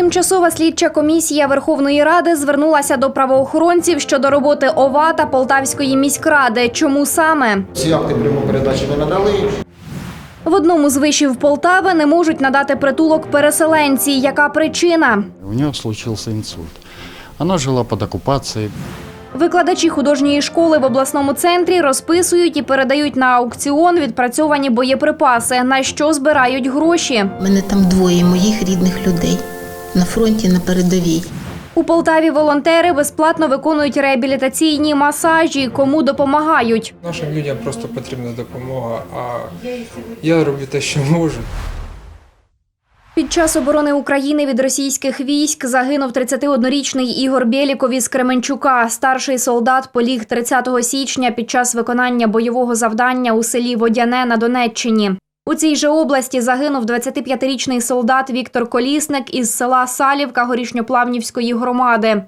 Тимчасова слідча комісія Верховної Ради звернулася до правоохоронців щодо роботи ОВА та Полтавської міськради. Чому саме? Ці акти прямої передачі ми надали. В одному з вишів Полтави не можуть надати притулок переселенці. Яка причина? У нее случился инсульт. Она жила под оккупацией. Викладачі художньої школи в обласному центрі розписують і передають на аукціон відпрацьовані боєприпаси, на що збирають гроші. У мене там двоє моїх рідних людей на фронті на передовій. У Полтаві волонтери безплатно виконують реабілітаційні масажі. Кому допомагають? Нашим людям просто потрібна допомога, а я роблю те, що можу. Під час оборони України від російських військ загинув 31-річний Ігор Бєліков із Кременчука. Старший солдат поліг 30 січня під час виконання бойового завдання у селі Водяне на Донеччині. У цій же області загинув 25-річний солдат Віктор Колісник із села Салівка Горішньоплавнівської громади.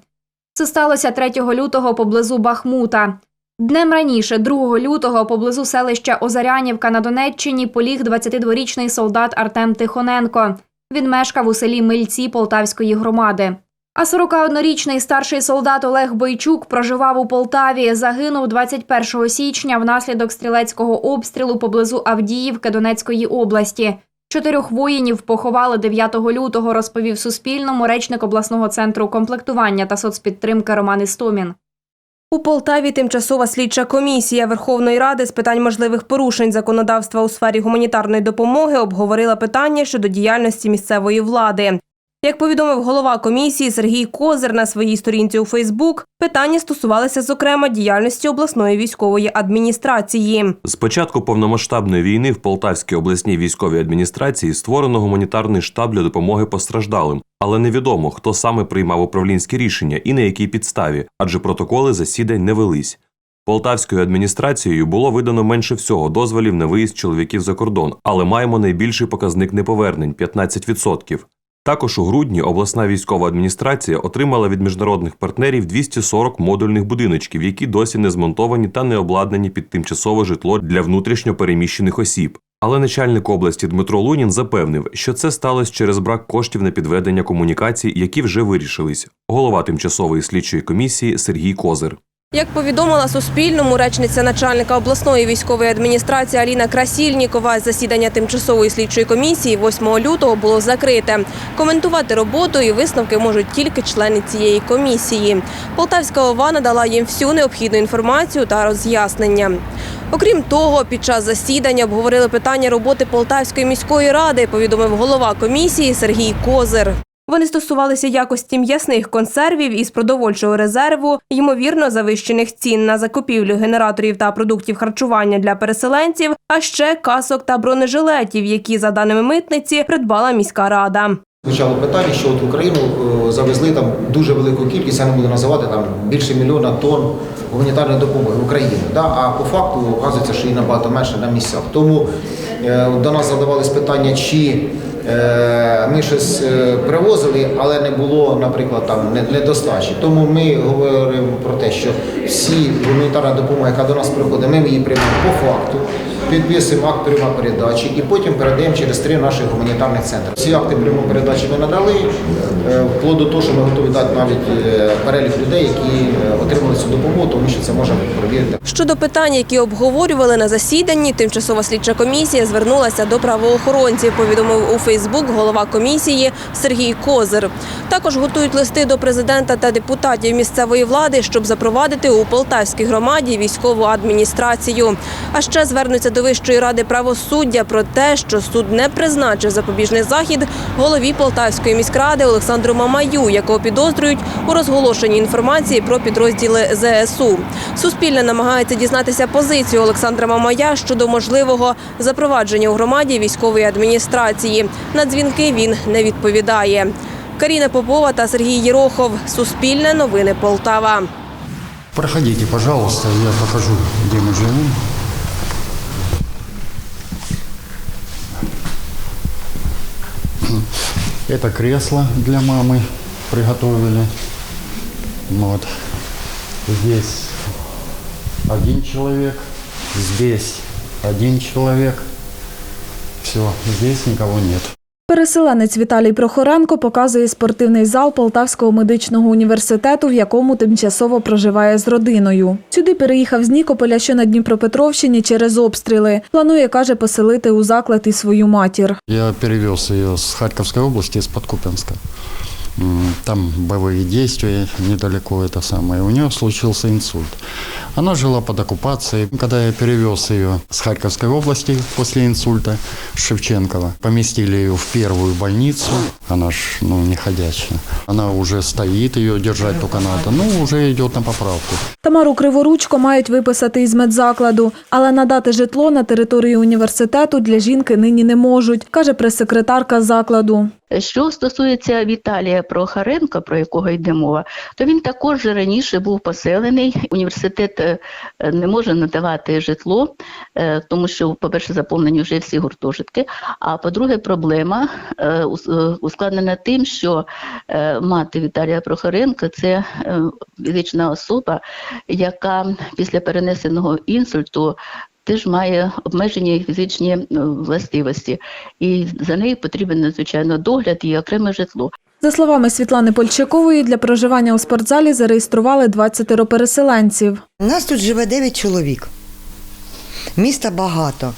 Це сталося 3 лютого поблизу Бахмута. Днем раніше, 2 лютого, поблизу селища Озарянівка на Донеччині поліг 22-річний солдат Артем Тихоненко. Він мешкав у селі Мильці Полтавської громади. А 41-річний старший солдат Олег Бойчук проживав у Полтаві. Загинув 21 січня внаслідок стрілецького обстрілу поблизу Авдіївки Донецької області. Чотирьох воїнів поховали 9 лютого, розповів Суспільному речник обласного центру комплектування та соцпідтримки Роман Істомін. У Полтаві тимчасова слідча комісія Верховної Ради з питань можливих порушень законодавства у сфері гуманітарної допомоги обговорила питання щодо діяльності місцевої влади. Як повідомив голова комісії Сергій Козир на своїй сторінці у Фейсбук, питання стосувалися зокрема діяльності обласної військової адміністрації. З початку повномасштабної війни в Полтавській обласній військовій адміністрації створено гуманітарний штаб для допомоги постраждалим, але невідомо, хто саме приймав управлінські рішення і на якій підставі, адже протоколи засідань не велись. Полтавською адміністрацією було видано менше всього дозволів на виїзд чоловіків за кордон, але маємо найбільший показник неповернень 15%. Також у грудні обласна військова адміністрація отримала від міжнародних партнерів 240 модульних будиночків, які досі не змонтовані та не обладнані під тимчасове житло для внутрішньо переміщених осіб. Але начальник області Дмитро Лунін запевнив, що це сталося через брак коштів на підведення комунікацій, які вже вирішились. Голова тимчасової слідчої комісії Сергій Козир. Як повідомила Суспільному речниця начальника обласної військової адміністрації Аліна Красільнікова, засідання тимчасової слідчої комісії 8 лютого було закрите. Коментувати роботу і висновки можуть тільки члени цієї комісії. Полтавська ОВА надала їм всю необхідну інформацію та роз'яснення. Окрім того, під час засідання обговорили питання роботи Полтавської міської ради, повідомив голова комісії Сергій Козир. Вони стосувалися якості м'ясних консервів із продовольчого резерву, ймовірно, завищених цін на закупівлю генераторів та продуктів харчування для переселенців, а ще касок та бронежилетів, які, за даними митниці, придбала міська рада. Звучало питання, що от в Україну е, завезли там дуже велику кількість, я не буду називати там більше мільйона тонн гуманітарної допомоги в Україну. Да? А по факту вказується, що її набагато менше на місцях. Тому е, до нас задавались питання, чи ми щось е, привозили, але не було, наприклад, там не- недостачі. Тому ми говоримо про те, що всі гуманітарна допомога, яка до нас приходить, ми її приймемо по факту. Підписуємо акт пряма передачі і потім передаємо через три наших гуманітарних центри. Ці акти прямої передачі ми надали, е, вплоть до того, що ми готові дати навіть е, перелік людей, які е, отримали цю допомогу, тому що це можна перевірити. Щодо питань, які обговорювали на засіданні, тимчасова слідча комісія звернулася до правоохоронців. Повідомив у Фейсбук голова комісії Сергій Козир. Також готують листи до президента та депутатів місцевої влади, щоб запровадити у Полтавській громаді військову адміністрацію. А ще звернуться до Вищої ради правосуддя про те, що суд не призначив запобіжний захід голові Полтавської міськради Олександру Мамаю, якого підозрюють у розголошенні інформації про підрозділи ЗСУ. Суспільне намагається дізнатися позицію Олександра Мамая щодо можливого запровадження у громаді військової адміністрації. На дзвінки він не відповідає. Каріна Попова та Сергій Єрохов. Суспільне новини Полтава. Проходите, пожалуйста, я покажу, где мы живем. Это кресло для мамы приготовили. Вот. Здесь один человек, здесь один человек. Все, здесь никого нет. Переселенець Віталій Прохоренко показує спортивний зал Полтавського медичного університету, в якому тимчасово проживає з родиною. Сюди переїхав з Нікополя, що на Дніпропетровщині, через обстріли. Планує, каже, поселити у заклад і свою матір. Я перевез її з Харківської області з Підкуп'янська. Там боевые действия недалеко это самое. У нее случился инсульт. Она жила под оккупацией. Когда я перевез ее с Харьковской области после инсульта, Шевченкова, поместили ее в первую больницу. Она ж, ну, не ходячая. Она уже стоит, ее держать только надо. Ну, уже идет на поправку. Тамару Криворучко мають виписати із медзакладу, але надати житло на території університету для жінки нині не можуть, каже прес-секретарка закладу. Що стосується Віталія Прохаренка, про якого йде мова, то він також раніше був поселений. Університет е, не може надавати житло, е, тому що, по-перше, заповнені вже всі гуртожитки. А по-друге, проблема е, ускладнена тим, що мати Віталія Прохоренка це фізична особа, яка після перенесеного інсульту. Теж має обмежені фізичні е, властивості, і за нею потрібен надзвичайно догляд і окреме житло. За словами Світлани Польчакової, для проживання у спортзалі зареєстрували 20 переселенців. У нас тут живе 9 чоловік. Міста багато.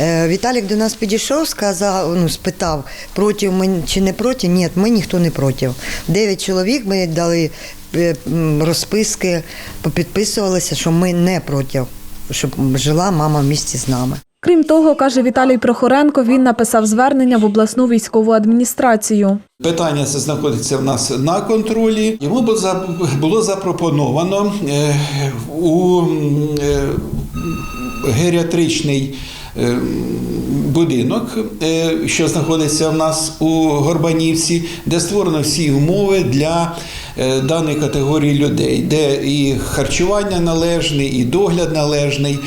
Е, Віталік до нас підійшов, сказав, ну, спитав, проти ми чи не проти. Ні, ми ніхто не проти. Дев'ять чоловік ми дали е, розписки, попідписувалися, що ми не проти, щоб жила мама в місті з нами. Крім того, каже Віталій Прохоренко, він написав звернення в обласну військову адміністрацію. Питання це знаходиться в нас на контролі. Йому було запропоновано е, у е, геріатричний е, будинок, що знаходиться в нас у Горбанівці, де створено всі умови для даної категорії людей, де і харчування належне, і догляд належний.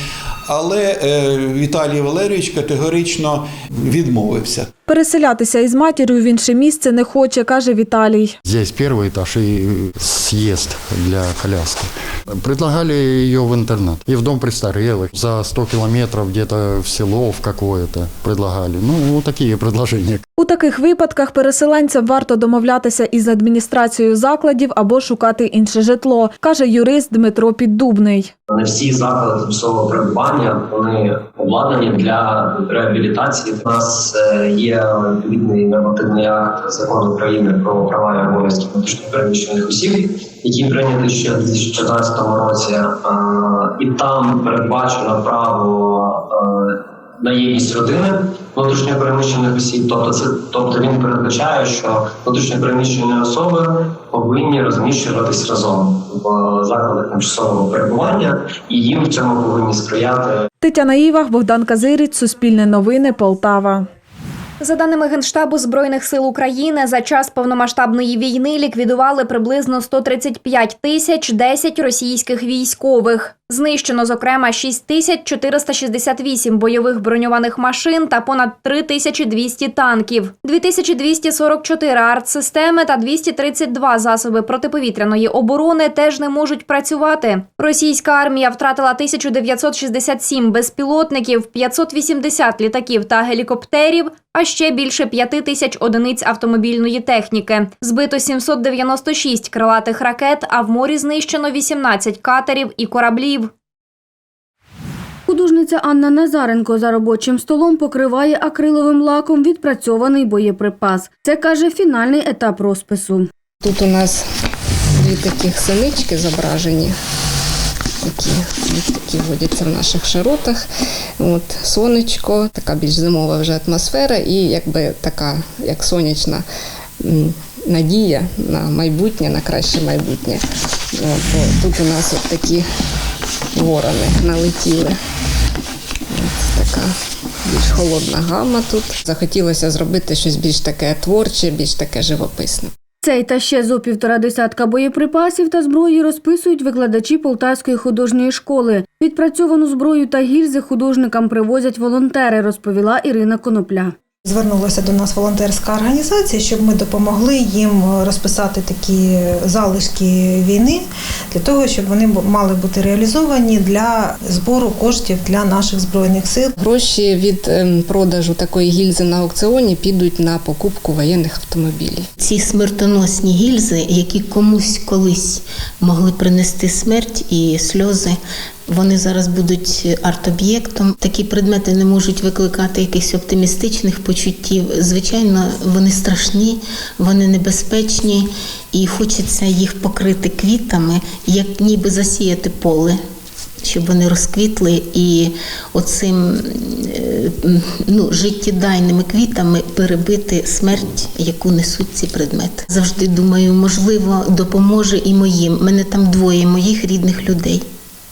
Але е, Віталій Валерійович категорично відмовився. Переселятися із матір'ю в інше місце не хоче, каже Віталій. Здесь первый этаж и съезд для коляски. Предлагали ее в интернат и в дом престарелых. За 100 километров где-то в село в какое-то предлагали. Ну, вот такие предложения. У таких випадках переселенцям варто домовлятися із адміністрацією закладів або шукати інше житло, каже юрист Дмитро Піддубний. Не всі заклади тимчасового перебування вони обладнані для реабілітації. У нас е, відповідний нормативний акт закону України про права і обов'язки внутрішньопереміщених осіб, який прийнятий ще у 2014 році, Е, і там передбачено право е, на єдність родини внутрішньопереміщених осіб. Тобто, це тобто він передбачає, що внутрішньопереміщені особи повинні розміщуватись разом в закладах тимчасового перебування, і їм в цьому повинні сприяти Тетяна Івах, Богдан Казиріць, Суспільне новини, Полтава. За даними Генштабу Збройних сил України, за час повномасштабної війни ліквідували приблизно 135 тисяч 10 російських військових. Знищено, зокрема, 6 тисяч 468 бойових броньованих машин та понад 3200 танків, 2244 артсистеми та 232 засоби протиповітряної оборони теж не можуть працювати. Російська армія втратила 1967 безпілотників, 580 літаків та гелікоптерів, а ще більше 5 тисяч одиниць автомобільної техніки. Збито 796 крилатих ракет, а в морі знищено 18 катерів і кораблів. Художниця Анна Назаренко за робочим столом покриває акриловим лаком відпрацьований боєприпас. Це каже фінальний етап розпису. Тут у нас дві таких синички зображені, які, які водяться в наших широтах. От, сонечко, така більш зимова вже атмосфера і якби така, як сонячна надія на майбутнє, на краще майбутнє. От, тут у нас от такі ворони налетіли. От така більш холодна гама тут. Захотілося зробити щось більш таке творче, більш таке живописне. Цей та ще зо півтора десятка боєприпасів та зброї розписують викладачі Полтавської художньої школи. Відпрацьовану зброю та гільзи художникам привозять волонтери, розповіла Ірина Конопля. Звернулася до нас волонтерська організація, щоб ми допомогли їм розписати такі залишки війни для того, щоб вони мали бути реалізовані для збору коштів для наших збройних сил. Гроші від ем, продажу такої гільзи на аукціоні підуть на покупку воєнних автомобілів. Ці смертоносні гільзи, які комусь колись могли принести смерть і сльози, вони зараз будуть арт-об'єктом. Такі предмети не можуть викликати якихось оптимістичних почуттів. Звичайно, вони страшні, вони небезпечні, і хочеться їх покрити квітами, як ніби засіяти поле. Щоб вони розквітли і оцим е, ну, життєдайними квітами перебити смерть, яку несуть ці предмети. Завжди думаю, можливо, допоможе і моїм. Мене там двоє моїх рідних людей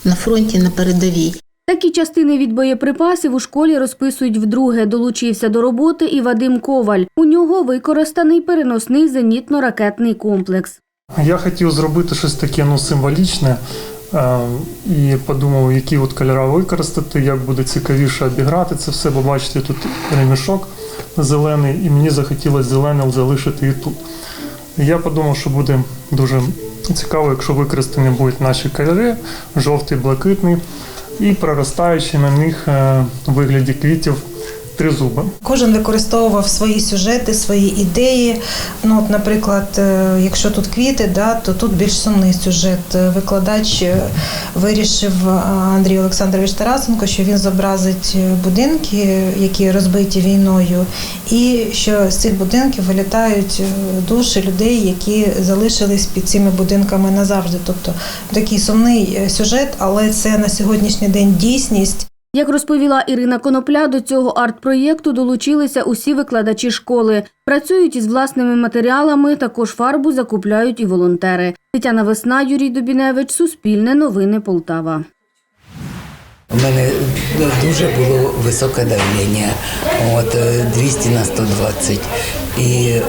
на фронті на передовій. Такі частини від боєприпасів у школі розписують вдруге. Долучився до роботи і Вадим Коваль. У нього використаний переносний зенітно-ракетний комплекс. Я хотів зробити щось таке ну, символічне е, і подумав, які от кольори використати, як буде цікавіше обіграти це все, бо бачите, тут ремішок зелений, і мені захотілося зеленим залишити і тут. Я подумав, що буде дуже цікаво, якщо використані будуть наші кольори, жовтий, блакитний, і проростаючи на них е, вигляді квітів тризуби. Кожен використовував свої сюжети, свої ідеї. Ну, от, наприклад, е, якщо тут квіти, да, то тут більш сумний сюжет. Е, Викладач е, вирішив Андрій Олександрович Тарасенко, що він зобразить будинки, які розбиті війною, і що з цих будинків вилітають душі людей, які залишились під цими будинками назавжди. Тобто такий сумний сюжет, але це на сьогоднішній день дійсність. Як розповіла Ірина Конопля, до цього арт-проєкту долучилися усі викладачі школи. Працюють із власними матеріалами, також фарбу закупляють і волонтери. Тетяна Весна, Юрій Дубіневич, Суспільне новини Полтава. У мене дуже було високе давлення, от е, 200 на 120. І е,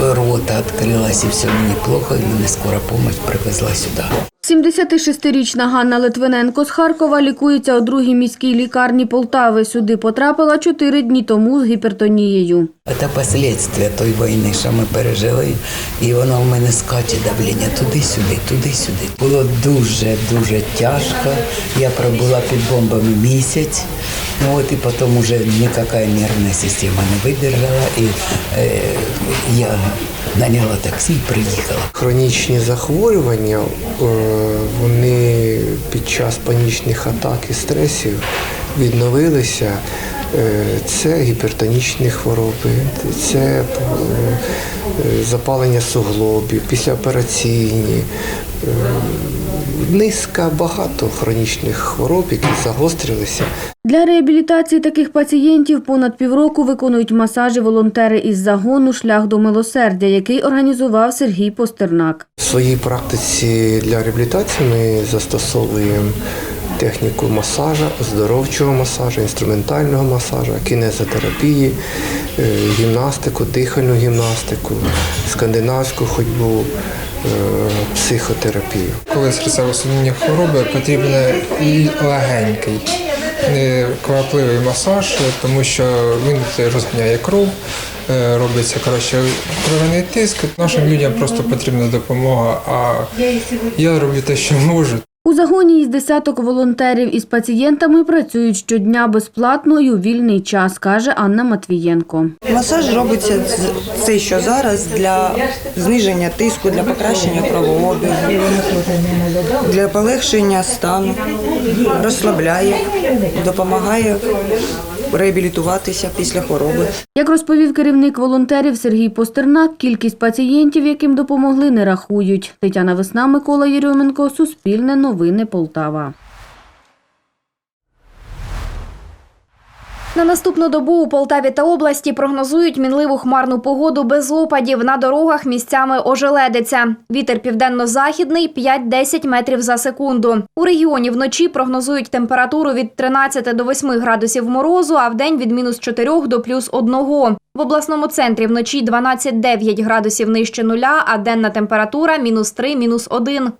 рота відкрилась, і все мені плохо, і мене скора допомога привезла сюди. 76-річна Ганна Литвиненко з Харкова лікується у другій міській лікарні Полтави. Сюди потрапила чотири дні тому з гіпертонією. Це последствия тої війни, що ми пережили, і воно в мене скаче давлення туди-сюди, туди-сюди. Було дуже-дуже тяжко. Я пробула під бомбами місяць. Ну от і потім уже ніяка нервна система не видержала, і е, я наняла таксі і приїхала. Хронічні захворювання, е, вони під час панічних атак і стресів відновилися. Е, Це гіпертонічні хвороби, це е, запалення суглобів, післяопераційні, низка багато хронічних хвороб, які загострилися. Для реабілітації таких пацієнтів понад півроку виконують масажі волонтери із загону Шлях до милосердя, який організував Сергій Постернак. В своїй практиці для реабілітації ми застосовуємо техніку масажа, оздоровчого масажу, інструментального масажу, кінезотерапії, е, гімнастику, дихальну гімнастику, скандинавську ходьбу, е, психотерапію. Коли серцево-судинні хвороби потрібен і легенький, квапливий масаж, тому що він розганяє кров, е, робиться краще кровяний тиск. Нашим людям просто потрібна допомога, а я роблю те, що можу. У загоні із десяток волонтерів із пацієнтами працюють щодня безплатно і у вільний час, каже Анна Матвієнко. Масаж робиться це, що зараз для зниження тиску, для покращення кровообігу, для полегшення стану, розслабляє, допомагає реабілітуватися після хвороби. Як розповів керівник волонтерів Сергій Постернак, кількість пацієнтів, яким допомогли, не рахують. Тетяна Весна, Микола Єрьоменко, Суспільне новини Полтава. На наступну добу у Полтаві та області прогнозують мінливу хмарну погоду без опадів. На дорогах місцями ожеледиться. Вітер південно-західний 5-10 метрів за секунду. У регіоні вночі прогнозують температуру від 13 до 8 градусів морозу, а вдень від мінус 4 до плюс 1. В обласному центрі вночі 12-9 градусів нижче нуля, а денна температура мінус 3, мінус 1.